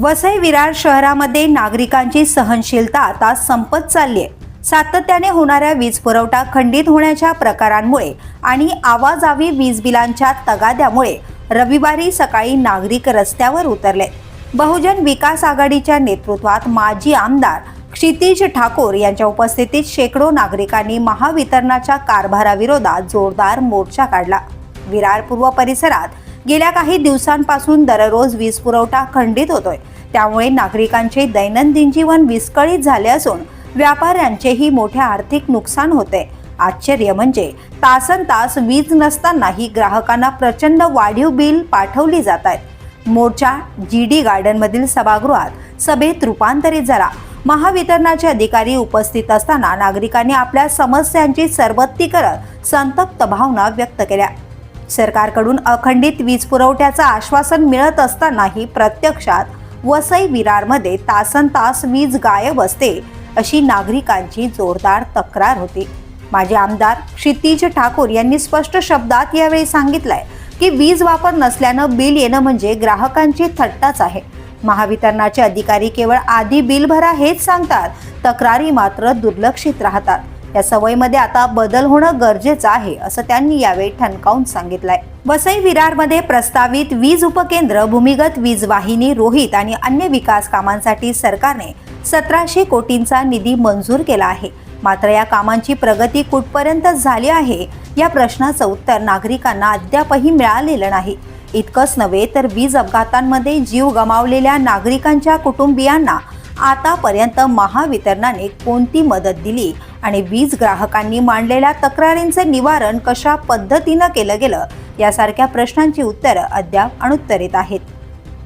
वसई विरार शहरामध्ये नागरिकांची सहनशीलता आता संपत चालली आहे सातत्याने होणाऱ्या वीज पुरवठा खंडित होण्याच्या प्रकारांमुळे आणि आवाजावी वीज बिलांच्या तगाद्यामुळे रविवारी सकाळी नागरिक रस्त्यावर उतरले. बहुजन विकास आघाडीच्या नेतृत्वात माजी आमदार क्षितिज ठाकूर यांच्या उपस्थितीत शेकडो नागरिकांनी महावितरणाच्या कारभाराविरोधात जोरदार मोर्चा काढला. विरार पूर्व परिसरात गेल्या काही दिवसांपासून दररोज वीज पुरवठा खंडित होतोय. त्यामुळे नागरिकांचे दैनंदिन जीवन विस्कळीत झाले असून व्यापाऱ्यांचेही मोठे आर्थिक नुकसान होते. आश्चर्य म्हणजे तासन तास वीज नसतानाही ग्राहकांना प्रचंड वाढीव बिल पाठवली जात आहेत. मोर्चा जी डी गार्डनमधील सभागृहात सभेत रूपांतरित झाला. महावितरणाचे अधिकारी उपस्थित असताना नागरिकांनी आपल्या समस्यांची सरबत्ती करत संतप्त भावना व्यक्त केल्या. सरकारकडून अखंडित वीज पुरवठ्याचं आश्वासन मिळत असतानाही प्रत्यक्षात वसई विरारमध्ये तासन तास वीज गायब असते अशी नागरिकांची जोरदार तक्रार होती. माजी आमदार क्षितिज ठाकूर यांनी स्पष्ट शब्दात यावेळी सांगितलंय की वीज वापर नसल्यानं बिल येणं म्हणजे ग्राहकांची थट्टाच आहे. महावितरणाचे अधिकारी केवळ आधी बिल भरा हेच सांगतात तक्रारी मात्र दुर्लक्षित राहतात. या सवयीमध्ये आता बदल होणं गरजेचं आहे असं त्यांनी यावेळी ठणकावून सांगितलंय. वसई विरारमध्ये प्रस्तावित वीज उपकेंद्र भूमिगत वीज वाहिनी रोहित आणि अन्य विकास कामांसाठी सरकारने सतराशे कोटींचा निधी मंजूर केला आहे. मात्र या कामांची प्रगती कुठपर्यंत झाली आहे या प्रश्नाचं उत्तर नागरिकांना अद्यापही मिळालेलं नाही. इतकंच नव्हे तर वीज अपघातांमध्ये जीव गमावलेल्या नागरिकांच्या कुटुंबियांना आतापर्यंत महावितरणाने कोणती मदत दिली? आणि वीज ग्राहकांनी मांडलेल्या तक्रारींचे निवारण कशा पद्धतीनं केलं गेलं यासारख्या प्रश्नांची उत्तरं अद्याप अनुत्तरित आहेत.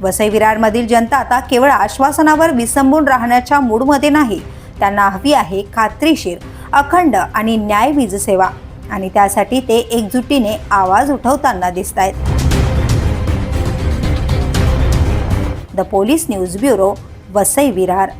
वसई विरारमधील जनता आता केवळ आश्वासनावर विसंबून राहण्याच्या मूडमध्ये नाही. त्यांना हवी आहे खात्रीशीर अखंड आणि न्याय वीज सेवा. आणि त्यासाठी ते एकजुटीने आवाज उठवताना दिसत आहेत the police news bureau Vasai Virar.